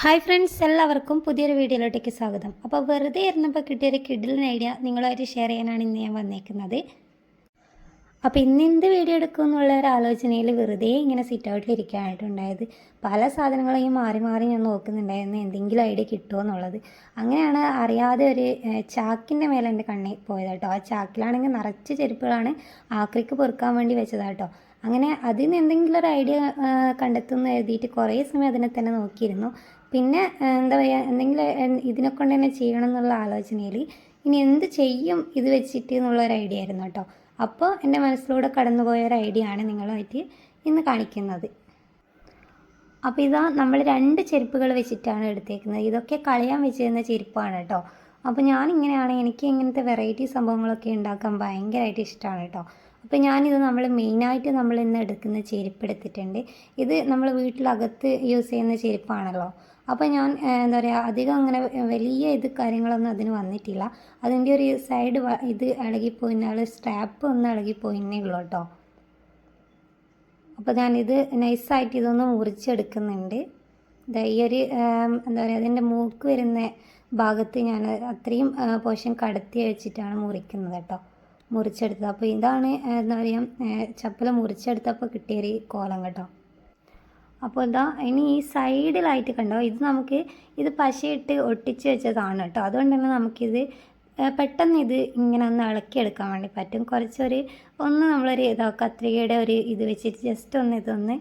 Hi friends എല്ലാവർക്കും പുതിയൊരു വീഡിയോയിലോട്ടേക്ക് സ്വാഗതം. അപ്പോൾ വെറുതെ ഇരുന്നപ്പോൾ കിട്ടിയൊരു കിഡിലിന് ഐഡിയ നിങ്ങളുമായിട്ട് ഷെയർ ചെയ്യാനാണ് ഇന്ന് ഞാൻ വന്നേക്കുന്നത്. അപ്പോൾ ഇന്ന് എന്ത് വീഡിയോ എടുക്കും എന്നുള്ള ഒരു ആലോചനയിൽ വെറുതെ ഇങ്ങനെ സിറ്റ് ഔട്ടിലിരിക്കാനായിട്ടുണ്ടായത് പല സാധനങ്ങളെയും മാറി മാറി ഞാൻ നോക്കുന്നുണ്ടായിരുന്നു എന്തെങ്കിലും ഐഡിയ കിട്ടുമോ എന്നുള്ളത്. അങ്ങനെയാണ് അറിയാതെ ഒരു ചാക്കിന്റെ മേലെ എന്റെ കണ്ണിൽ പോയത് കേട്ടോ. ആ ചാക്കിലാണെങ്കിൽ നിറച്ച് ചെരുപ്പുകളാണ് ആക്രിക്ക് പൊറുക്കാൻ വേണ്ടി വെച്ചതാട്ടോ അങ്ങനെ അതിൽ നിന്ന് എന്തെങ്കിലും ഒരു ഐഡിയ കണ്ടെത്തുമെന്ന് എഴുതിയിട്ട് കുറേ സമയം അതിനെ തന്നെ നോക്കിയിരുന്നു. പിന്നെ എന്താ പറയുക എന്തെങ്കിലും ഇതിനൊക്കെ ഇതിനെ കൊണ്ട് തന്നെ ചെയ്യണം എന്നുള്ള ആലോചനയിൽ ഇനി എന്ത് ചെയ്യും ഇത് വെച്ചിട്ട് എന്നുള്ള ഒരു ഐഡിയ ആയിരുന്നു കേട്ടോ. അപ്പോൾ എന്റെ മനസ്സിലൂടെ കടന്നുപോയ ഒരു ഐഡിയ ആണ് നിങ്ങളുമായിട്ട് ഇന്ന് കാണിക്കുന്നത്. അപ്പോൾ ഇതാ നമ്മൾ രണ്ട് ചെരുപ്പുകൾ വെച്ചിട്ടാണ് എടുത്തേക്കുന്നത്. ഇതൊക്കെ കളയാൻ വെച്ചിരുന്ന ചെരുപ്പാണ് കേട്ടോ. അപ്പോൾ ഞാൻ ഇങ്ങനെയാണ് എനിക്ക് ഇങ്ങനത്തെ വെറൈറ്റി സംഭവങ്ങളൊക്കെ ഉണ്ടാക്കാൻ ഭയങ്കരമായിട്ട് ഇഷ്ടമാണ് കേട്ടോ. അപ്പോൾ ഞാനിത് നമ്മൾ മെയിനായിട്ട് നമ്മൾ ഇന്ന് എടുക്കുന്ന ചെരുപ്പ് എടുത്തിട്ടുണ്ട്. ഇത് നമ്മൾ വീട്ടിലകത്ത് യൂസ് ചെയ്യുന്ന ചെരുപ്പാണല്ലോ. അപ്പോൾ ഞാൻ എന്താ പറയുക അധികം അങ്ങനെ വലിയ ഇത് കാര്യങ്ങളൊന്നും അതിന് വന്നിട്ടില്ല. അതിന്റെ ഒരു സൈഡ് ഇത് ഇളകിപ്പോയിന്നാൽ സ്ട്രാപ്പ് ഒന്ന് ഇളകിപ്പോയിന്നേ ഉള്ളൂ കേട്ടോ. അപ്പോൾ ഞാനിത് നൈസായിട്ട് ഇതൊന്ന് മുറിച്ചെടുക്കുന്നുണ്ട്. ഈ ഒരു എന്താ പറയുക അതിന്റെ മൂക്ക് വരുന്ന ഭാഗത്ത് ഞാൻ അത്രയും പോഷൻ കടത്തി വെച്ചിട്ടാണ് മുറിക്കുന്നത് കേട്ടോ. മുറിച്ചെടുത്തത്. അപ്പോൾ ഇതാണ് എന്താ പറയുക ചപ്പല മുറിച്ചെടുത്തപ്പോൾ കിട്ടിയൊരു കോലം കേട്ടോ. അപ്പോൾ ഇതാ ഇനി ഈ സൈഡിലായിട്ട് കണ്ടോ ഇത് നമുക്ക് ഇത് പശയിട്ട് ഒട്ടിച്ച് വെച്ചതാണ് കേട്ടോ. അതുകൊണ്ട് തന്നെ നമുക്കിത് പെട്ടെന്ന് ഇത് ഇങ്ങനെ ഒന്ന് ഇളക്കിയെടുക്കാൻ വേണ്ടി പറ്റും. കുറച്ചൊരു ഒന്ന് നമ്മളൊരു ഇതോ കത്രികയുടെ ഒരു ഇത് വെച്ചിട്ട് ജസ്റ്റ് ഒന്ന് ഇതൊന്ന്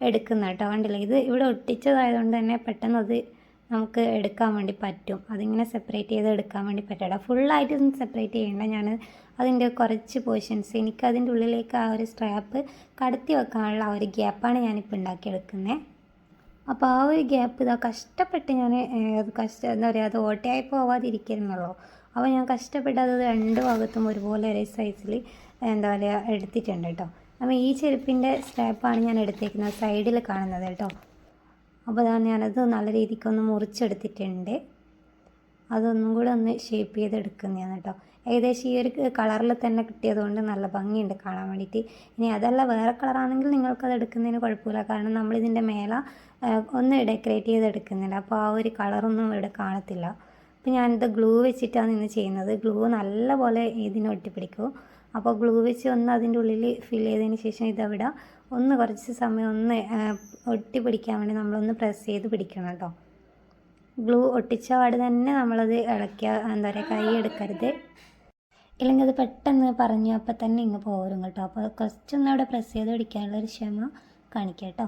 എടുക്കുന്ന കേട്ടോ. കണ്ടില്ല ഇത് ഇവിടെ ഒട്ടിച്ചതായതുകൊണ്ട് തന്നെ പെട്ടെന്ന് അത് നമുക്ക് എടുക്കാൻ വേണ്ടി പറ്റും. അതിങ്ങനെ സെപ്പറേറ്റ് ചെയ്ത് എടുക്കാൻ വേണ്ടി പറ്റണ്ട ഫുൾ ആയിട്ട് സെപ്പറേറ്റ് ചെയ്യേണ്ട. ഞാൻ അതിന്റെ കുറച്ച് പോർഷൻസ് എനിക്ക് അതിന്റെ ഉള്ളിലേക്ക് ആ ഒരു സ്ട്രാപ്പ് കടത്തി വെക്കാനുള്ള ആ ഒരു ഗ്യാപ്പാണ് ഞാനിപ്പോൾ ഉണ്ടാക്കിയെടുക്കുന്നത് അപ്പോൾ ആ ഒരു ഗ്യാപ്പ് ഇതാ കഷ്ടപ്പെട്ട് ഞാൻ കഷ്ട എന്താ പറയുക അത് ഓട്ടയായി പോവാതിരിക്കുന്നുള്ളൂ അപ്പോൾ ഞാൻ കഷ്ടപ്പെട്ട് അത് രണ്ട് ഭാഗത്തും ഒരുപോലെ ഒരേ സൈസിൽ എന്താ പറയുക എടുത്തിട്ടുണ്ട് കേട്ടോ അപ്പോൾ ഈ ചെരുപ്പിന്റെ സ്ട്രാപ്പാണ് ഞാൻ എടുത്തേക്കുന്നത്. സൈഡിൽ കാണുന്നത് കേട്ടോ അപ്പോൾ അതാണ് ഞാനത് നല്ല രീതിക്കൊന്ന് മുറിച്ചെടുത്തിട്ടുണ്ട്. അതൊന്നും കൂടെ ഒന്ന് ഷേപ്പ് ചെയ്തെടുക്കുന്നതാണ് കേട്ടോ. ഏകദേശം ഈ ഒരു കളറിൽ തന്നെ കിട്ടിയതുകൊണ്ട് നല്ല ഭംഗിയുണ്ട് കാണാൻ വേണ്ടിയിട്ട്. ഇനി അതല്ല വേറെ കളറാണെങ്കിൽ നിങ്ങൾക്കത് എടുക്കുന്നതിന് കുഴപ്പമില്ല. കാരണം നമ്മളിതിന്റെ മേല ഒന്ന് ഡെക്കറേറ്റ് ചെയ്ത് എടുക്കുന്നുണ്ട് അപ്പോൾ ആ ഒരു കളറൊന്നും ഇവിടെ കാണത്തില്ല. അപ്പോൾ ഞാനിത് ഗ്ലൂ വെച്ചിട്ടാണ് ഇന്ന് ചെയ്യുന്നത്. ഗ്ലൂ നല്ലപോലെ ഇതിന് ഒട്ടിപ്പിടിക്കും. അപ്പോൾ ഗ്ലൂ വെച്ച് ഒന്ന് അതിന്റെ ഉള്ളിൽ ഫിൽ ചെയ്തതിന് ശേഷം ഇതവിടെ ഒന്ന് കുറച്ച് സമയം ഒന്ന് ഒട്ടിപ്പിടിക്കാൻ വേണ്ടി നമ്മളൊന്ന് പ്രസ് ചെയ്ത് പിടിക്കണം കേട്ടോ. ഗ്ലൂ ഒട്ടിച്ച പാട് തന്നെ നമ്മളത് ഇളക്കുക എന്താ പറയുക കൈ എടുക്കരുത്. ഇല്ലെങ്കിൽ അത് പെട്ടെന്ന് പറഞ്ഞു അപ്പം തന്നെ ഇങ്ങ് പോരും കേട്ടോ. അപ്പോൾ കുറച്ചൊന്നും അവിടെ പ്രസ് ചെയ്ത് പിടിക്കാനുള്ളൊരു ക്ഷമ കാണിക്കാം കേട്ടോ.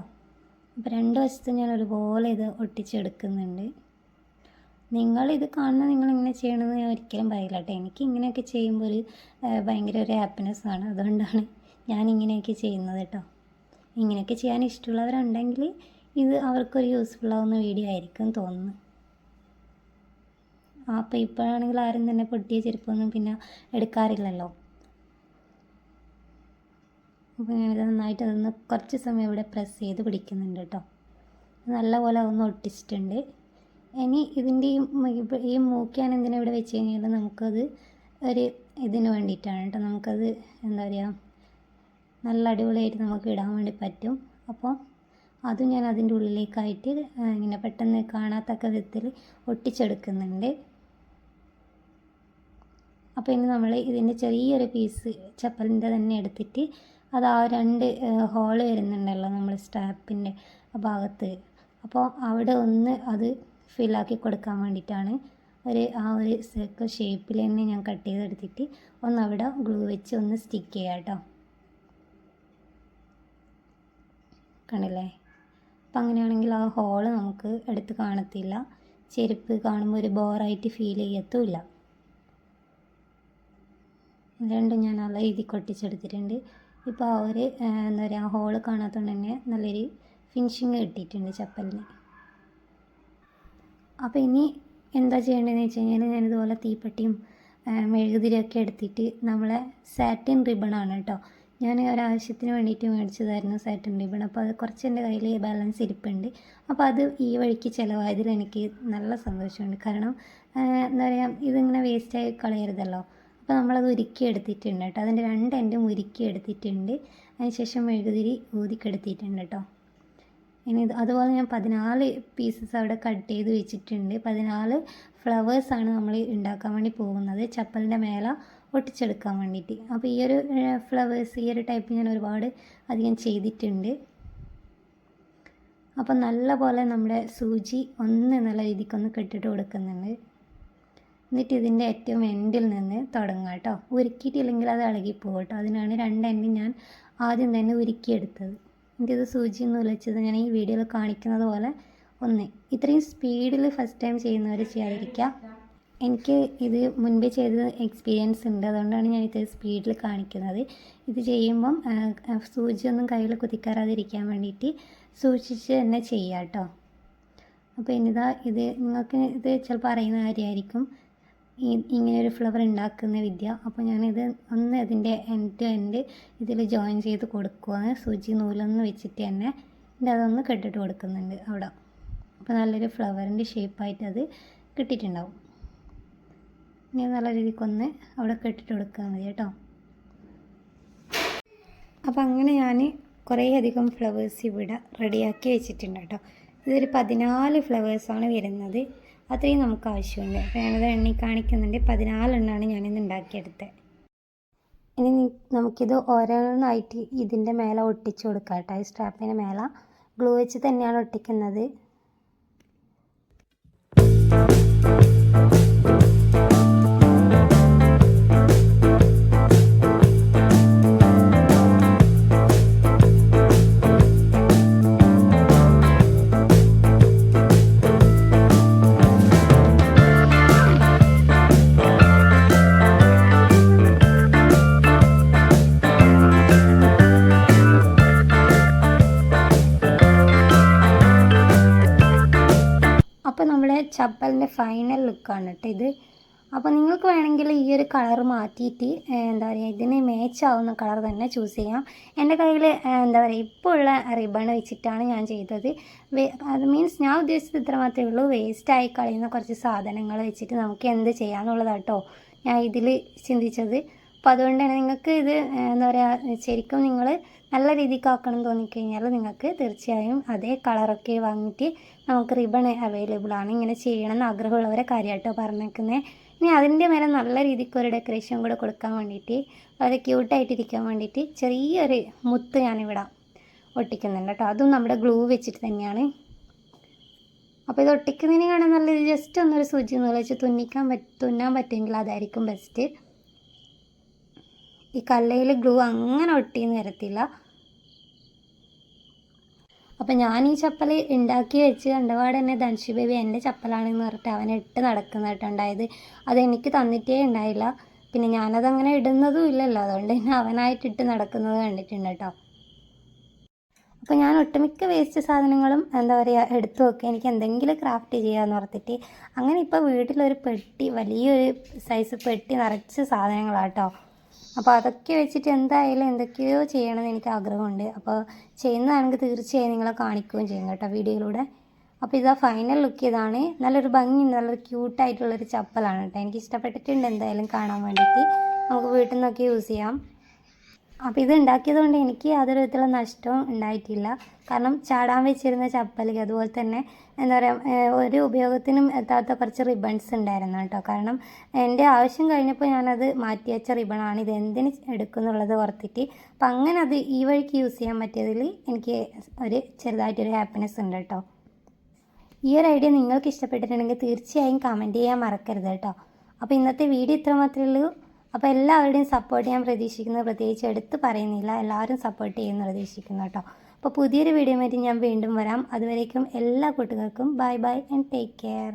അപ്പോൾ രണ്ട് വശത്തും ഞാൻ ഒരുപോലെ ഇത് ഒട്ടിച്ചെടുക്കുന്നുണ്ട്. നിങ്ങളിത് കാണുന്ന നിങ്ങൾ ഇങ്ങനെ ചെയ്യണമെന്ന് ഞാൻ ഒരിക്കലും പറയില്ല കേട്ടോ. എനിക്ക് ഇങ്ങനെയൊക്കെ ചെയ്യുമ്പോൾ ഒരു ഭയങ്കര ഒരു ഹാപ്പിനെസ് ആണ്. അതുകൊണ്ടാണ് ഞാൻ ഇങ്ങനെയൊക്കെ ചെയ്യുന്നത് കേട്ടോ. ഇങ്ങനെയൊക്കെ ചെയ്യാൻ ഇഷ്ടമുള്ളവരുണ്ടെങ്കിൽ ഇത് അവർക്കൊരു യൂസ്ഫുൾ ആവുന്ന വീഡിയോ ആയിരിക്കും തോന്നുന്നു. ആ അപ്പോൾ ഇപ്പോഴാണെങ്കിൽ ആരും തന്നെ പൊട്ടിയ ചെരുപ്പൊന്നും പിന്നെ എടുക്കാറില്ലല്ലോ. അപ്പോൾ ഞാനിത് നന്നായിട്ട് അതൊന്ന് കുറച്ച് സമയം ഇവിടെ പ്രസ് ചെയ്ത് പിടിക്കുന്നുണ്ട് കേട്ടോ. നല്ലപോലെ ഒന്ന് ഒട്ടിച്ചിട്ടുണ്ട്. ഇനി ഇതിന്റെ ഈ മൂക്കിയാണ് ഇപ്പ- ഈ മൂക്ക് ഞാൻ എന്തിനാ ഇവിടെ വെച്ച് കഴിഞ്ഞാൽ നമുക്കത് ഒരു ഇതിന് വേണ്ടിയിട്ടാണ് കേട്ടോ. നമുക്കത് എന്താ പറയുക നല്ല അടിപൊളിയായിട്ട് നമുക്ക് ഇടാൻ വേണ്ടി പറ്റും. അപ്പോൾ അതും ഞാൻ അതിന്റെ ഉള്ളിലേക്കായിട്ട് ഇങ്ങനെ പെട്ടെന്ന് കാണാത്തക്ക വിധത്തിൽ ഒട്ടിച്ചെടുക്കുന്നുണ്ട്. അപ്പോൾ ഇനി നമ്മൾ ഇതിന്റെ ചെറിയൊരു പീസ് ചപ്പലിന്റെ തന്നെ എടുത്തിട്ട് അത് ആ രണ്ട് ഹോൾ വരുന്നുണ്ടല്ലോ നമ്മൾ സ്റ്റാപ്പിന്റെ ഭാഗത്ത്. അപ്പോൾ അവിടെ ഒന്ന് അത് ഫില്ലാക്കി കൊടുക്കാൻ വേണ്ടിയിട്ടാണ്. ഒരു ആ ഒരു സർക്കിൾ ഷേപ്പിൽ തന്നെ ഞാൻ കട്ട് ചെയ്തെടുത്തിട്ട് ഒന്ന് അവിടെ ഗ്ലൂ വെച്ച് ഒന്ന് സ്റ്റിക്ക് ചെയ്യാം കേട്ടോ കണ്ടില്ലേ? അപ്പം അങ്ങനെയാണെങ്കിൽ ആ ഹോൾ നമുക്ക് എടുത്ത് കാണത്തില്ല. ചെരുപ്പ് കാണുമ്പോൾ ഒരു ബോറായിട്ട് ഫീൽ ചെയ്യത്തുമില്ല. രണ്ടും ഞാൻ നല്ല രീതിയിൽ കൊട്ടിച്ചെടുത്തിട്ടുണ്ട്. ഇപ്പോൾ ആ ഒരു എന്താ പറയുക ഹോൾ കാണാത്തതുകൊണ്ട് തന്നെ നല്ലൊരു ഫിനിഷിങ് കിട്ടിയിട്ടുണ്ട് ചപ്പലിന്. അപ്പോൾ ഇനി എന്താ ചെയ്യേണ്ടതെന്ന് വെച്ച് കഴിഞ്ഞാൽ ഞാനിതുപോലെ തീപ്പെട്ടിയും മെഴുകുതിരിയൊക്കെ എടുത്തിട്ട് നമ്മളെ സാറ്റിൻ റിബണാണ് കേട്ടോ ഞാൻ ഒരാവശ്യത്തിന് വേണ്ടിയിട്ട് മേടിച്ചതായിരുന്നു സാറ്റിൻ റിബൺ അപ്പോൾ അത് കുറച്ച് എന്റെ കയ്യിൽ ബാലൻസ് ഇരിപ്പുണ്ട്. അപ്പോൾ അത് ഈ വഴിക്ക് ചിലവായതിൽ എനിക്ക് നല്ല സന്തോഷമുണ്ട്. കാരണം എന്താ പറയുക ഇതിങ്ങനെ വേസ്റ്റായി കളയരുതല്ലോ. അപ്പോൾ നമ്മളത് ഉരുക്കി എടുത്തിട്ടുണ്ട് കേട്ടോ അതിന്റെ രണ്ട് എന്റെ ഉരുക്കി എടുത്തിട്ടുണ്ട്. അതിനുശേഷം മെഴുകുതിരി ഊതിക്കെടുത്തിട്ടുണ്ട് കേട്ടോ ഇനി അതുപോലെ ഞാൻ പതിനാല് പീസസ് അവിടെ കട്ട് ചെയ്ത് വെച്ചിട്ടുണ്ട്. പതിനാല് ഫ്ലവേഴ്സാണ് നമ്മൾ ഉണ്ടാക്കാൻ വേണ്ടി പോകുന്നത്. ചപ്പലിന്റെ മേല ഒട്ടിച്ചെടുക്കാൻ വേണ്ടിയിട്ട്. അപ്പോൾ ഈ ഒരു ഫ്ലവേഴ്സ് ഈ ഒരു ടൈപ്പ് ഞാൻ ഒരുപാട് അധികം ചെയ്തിട്ടുണ്ട്. അപ്പം നല്ല പോലെ നമ്മുടെ സൂചി ഒന്ന് നല്ല രീതിക്കൊന്ന് കെട്ടിട്ട് കൊടുക്കുന്നുണ്ട്. എന്നിട്ട് ഇതിന്റെ ഏറ്റവും എൻഡിൽ നിന്ന് തുടങ്ങാം കേട്ടോ. ഉരുക്കിയിട്ടില്ലെങ്കിൽ അത് ഇളകിപ്പോകും കേട്ടോ. അതിനാണ് രണ്ട് എൻഡ് ഞാൻ ആദ്യം തന്നെ ഉരുക്കിയെടുത്തത്. എന്നിട്ട് സൂചിയൊന്നും ഉലച്ചത് ഞാൻ ഈ വീഡിയോയിൽ കാണിക്കുന്നത് പോലെ ഒന്ന്. ഇത്രയും സ്പീഡിൽ ഫസ്റ്റ് ടൈം ചെയ്യുന്നവർ ചെയ്യാതിരിക്കുക. എനിക്ക് ഇത് മുൻപേ ചെയ്ത എക്സ്പീരിയൻസ് ഉണ്ട്. അതുകൊണ്ടാണ് ഞാൻ ഇത് സ്പീഡിൽ കാണിക്കുന്നത്. ഇത് ചെയ്യുമ്പം സൂചിയൊന്നും കയ്യിൽ കുത്തിക്കയറാതിരിക്കാൻ വേണ്ടിയിട്ട് സൂക്ഷിച്ച് തന്നെ ചെയ്യാം കേട്ടോ. അപ്പോൾ ഇനിതാ ഇത് നിങ്ങൾക്ക് ഇത് ചിലപ്പോൾ അറിയുന്ന കാര്യമായിരിക്കും. ഈ ഇങ്ങനെ ഒരു ഫ്ലവർ ഉണ്ടാക്കുന്ന വിദ്യ. അപ്പോൾ ഞാനിത് ഒന്ന് അതിന്റെ എൻഡ് ടു എൻഡ് ഇതിൽ ജോയിൻ ചെയ്ത് കൊടുക്കുകയാണ് സൂചി നൂലൊന്ന് വെച്ചിട്ട് തന്നെ എന്റെ അതൊന്ന് കെട്ടിട്ട് കൊടുക്കുന്നുണ്ട് അവിടെ. അപ്പോൾ നല്ലൊരു ഫ്ലവറിന്റെ ഷേപ്പായിട്ട് അത് കിട്ടിയിട്ടുണ്ടാവും. ഇനി നല്ല രീതിക്കൊന്ന് അവിടെ കെട്ടിട്ട് കൊടുക്കാൻ മതി കേട്ടോ. അപ്പോൾ അങ്ങനെ ഞാൻ കുറേയധികം ഫ്ലവേഴ്സ് ഇവിടെ റെഡിയാക്കി വെച്ചിട്ടുണ്ട് കേട്ടോ. ഇതൊരു പതിനാല് ഫ്ലവേഴ്സാണ് വരുന്നത്. അത്രയും നമുക്ക് ആവശ്യമുണ്ട്. അപ്പോൾ ഞാനത് എണ്ണി കാണിക്കുന്നുണ്ട്. പതിനാലെണ്ണമാണ് ഞാനിന്ന് ഉണ്ടാക്കിയെടുത്തത് ഇനി നമുക്കിത് ഓരോന്നായിട്ട് ഇതിന്റെ മേലെ ഒട്ടിച്ച് കൊടുക്കാം കേട്ടോ. ഈ സ്ട്രാപ്പിന്റെ മേലെ. ഗ്ലൂ വെച്ച് തന്നെയാണ് ഒട്ടിക്കുന്നത്. നമ്മുടെ ചപ്പലിന്റെ ഫൈനൽ ലുക്കാണ് കേട്ടോ ഇത്. അപ്പോൾ നിങ്ങൾക്ക് വേണമെങ്കിൽ ഈ ഒരു കളർ മാറ്റിയിട്ട് എന്താ പറയുക ഇതിന് മേച്ചാവുന്ന കളർ തന്നെ ചൂസ് ചെയ്യാം. എന്റെ കയ്യിൽ എന്താ പറയുക ഇപ്പോൾ ഉള്ള റിബൺ വെച്ചിട്ടാണ് ഞാൻ ചെയ്തത്. അത് മീൻസ് ഞാൻ ഉദ്ദേശിച്ചത് ഇത്ര മാത്രമേ ഉള്ളൂ. വേസ്റ്റായി കളയുന്ന കുറച്ച് സാധനങ്ങൾ വെച്ചിട്ട് നമുക്ക് എന്ത് ചെയ്യാമെന്നുള്ളതാട്ടോ ഞാൻ ഇതിൽ ചിന്തിച്ചത്. അപ്പോൾ അതുകൊണ്ട് തന്നെ നിങ്ങൾക്ക് ഇത് എന്താ പറയുക ശരിക്കും നിങ്ങൾ നല്ല രീതിക്ക് ആക്കണം തോന്നിക്കഴിഞ്ഞാൽ നിങ്ങൾക്ക് തീർച്ചയായും അതേ കളറൊക്കെ വാങ്ങിയിട്ട് നമുക്ക് റിബൺ അവൈലബിൾ ആണ്. ഇങ്ങനെ ചെയ്യണം എന്ന് ആഗ്രഹമുള്ളവരെ കാര്യമായിട്ടോ പറഞ്ഞേക്കുന്നത് ഇനി അതിന്റെ മേലെ നല്ല രീതിക്ക് ഒരു ഡെക്കറേഷൻ കൂടെ കൊടുക്കാൻ വേണ്ടിയിട്ട് വളരെ ക്യൂട്ടായിട്ടിരിക്കാൻ വേണ്ടിയിട്ട് ചെറിയൊരു മുത്ത് ഞാനിവിടെ ഒട്ടിക്കുന്നുണ്ട് കേട്ടോ. അതും നമ്മുടെ ഗ്ലൂ വെച്ചിട്ട് തന്നെയാണ്. അപ്പോൾ ഇത് ഒട്ടിക്കുന്നതിന് കാണാൻ നല്ല ജസ്റ്റ് ഒന്നൊരു സൂചി എന്ന് വെച്ച് തുന്നിക്കാൻ പറ്റ തുന്നാൻ പറ്റുമെങ്കിൽ അതായിരിക്കും ബെസ്റ്റ് ഈ കല്ലയിൽ ഗ്ലൂ അങ്ങനെ ഒട്ടിയെന്ന് വരത്തില്ല. അപ്പം ഞാൻ ഈ ചപ്പൽ ഉണ്ടാക്കി വെച്ച് കണ്ടപാട് തന്നെ ധൻഷി ബേബി എന്റെ ചപ്പലാണെന്ന് പറഞ്ഞിട്ട് അവൻ ഇട്ട് നടക്കുന്നതായിട്ടുണ്ടായത് അതെനിക്ക് തന്നിട്ടേ ഉണ്ടായില്ല പിന്നെ ഞാനതങ്ങനെ ഇടുന്നതും ഇല്ലല്ലോ. അതുകൊണ്ട് തന്നെ അവനായിട്ട് ഇട്ട് നടക്കുന്നത് കണ്ടിട്ടുണ്ട് കേട്ടോ. അപ്പോൾ ഞാൻ ഒട്ടുമിക്ക വേസ്റ്റ് സാധനങ്ങളും എന്താ പറയുക എടുത്തു വെക്കുക എനിക്ക് എന്തെങ്കിലും ക്രാഫ്റ്റ് ചെയ്യാമെന്ന് ഓർത്തിട്ട് അങ്ങനെ ഇപ്പോൾ വീട്ടിലൊരു പെട്ടി വലിയൊരു സൈസ് പെട്ടി നിറച്ച് സാധനങ്ങളാട്ടോ അപ്പോൾ അതൊക്കെ വെച്ചിട്ട് എന്തായാലും എന്തൊക്കെയോ ചെയ്യണമെന്ന് എനിക്ക് ആഗ്രഹമുണ്ട്. അപ്പോൾ ചെയ്യുന്നതാണെങ്കിൽ തീർച്ചയായും നിങ്ങളെ കാണിക്കുകയും ചെയ്യും കേട്ടോ വീഡിയോയിലൂടെ. അപ്പോൾ ഇതാ ഫൈനൽ ലുക്ക് ഇതാണ്. നല്ലൊരു ഭംഗിയുണ്ട്. നല്ലൊരു ക്യൂട്ടായിട്ടുള്ളൊരു ചപ്പലാണ് കേട്ടോ. എനിക്ക് ഇഷ്ടപ്പെട്ടിട്ടുണ്ട് എന്തായാലും കാണാൻ വേണ്ടിയിട്ട്. നമുക്ക് വീട്ടിൽ നിന്നൊക്കെ യൂസ് ചെയ്യാം. അപ്പോൾ ഇത് ഉണ്ടാക്കിയത് കൊണ്ട് എനിക്ക് യാതൊരു വിധത്തിലുള്ള നഷ്ടവും ഉണ്ടായിട്ടില്ല. കാരണം ചാടാൻ വെച്ചിരുന്ന ചപ്പലി അതുപോലെ തന്നെ എന്താ പറയുക ഒരു ഉപയോഗത്തിനും എത്താത്ത കുറച്ച് റിബൺസ് ഉണ്ടായിരുന്നു കേട്ടോ. കാരണം എന്റെ ആവശ്യം കഴിഞ്ഞപ്പോൾ ഞാനത് മാറ്റി വെച്ച റിബണാണ് ഇത് എന്തിന് എടുക്കുന്നുള്ളത് ഓർത്തിട്ട്. അപ്പം അങ്ങനെ അത് ഈ വഴിക്ക് യൂസ് ചെയ്യാൻ പറ്റിയതിൽ എനിക്ക് ഒരു ചെറുതായിട്ടൊരു ഹാപ്പിനെസ് ഉണ്ട് കേട്ടോ. ഈ ഒരു ഐഡിയ നിങ്ങൾക്ക് ഇഷ്ടപ്പെട്ടിട്ടുണ്ടെങ്കിൽ തീർച്ചയായും കമന്റ് ചെയ്യാൻ മറക്കരുത് കേട്ടോ. അപ്പോൾ ഇന്നത്തെ വീഡിയോ ഇത്ര മാത്രമേ ഉള്ളൂ. അപ്പോൾ എല്ലാവരുടെയും സപ്പോർട്ട് ഞാൻ പ്രതീക്ഷിക്കുന്നത് പ്രത്യേകിച്ച് എടുത്ത് പറയുന്നില്ല. എല്ലാവരും സപ്പോർട്ട് ചെയ്യുന്നു പ്രതീക്ഷിക്കുന്നു കേട്ടോ. അപ്പോൾ പുതിയൊരു വീഡിയോ ആയിട്ട് ഞാൻ വീണ്ടും വരാം. അതുവരേക്കും എല്ലാ കൂട്ടുകാർക്കും bye bye and take care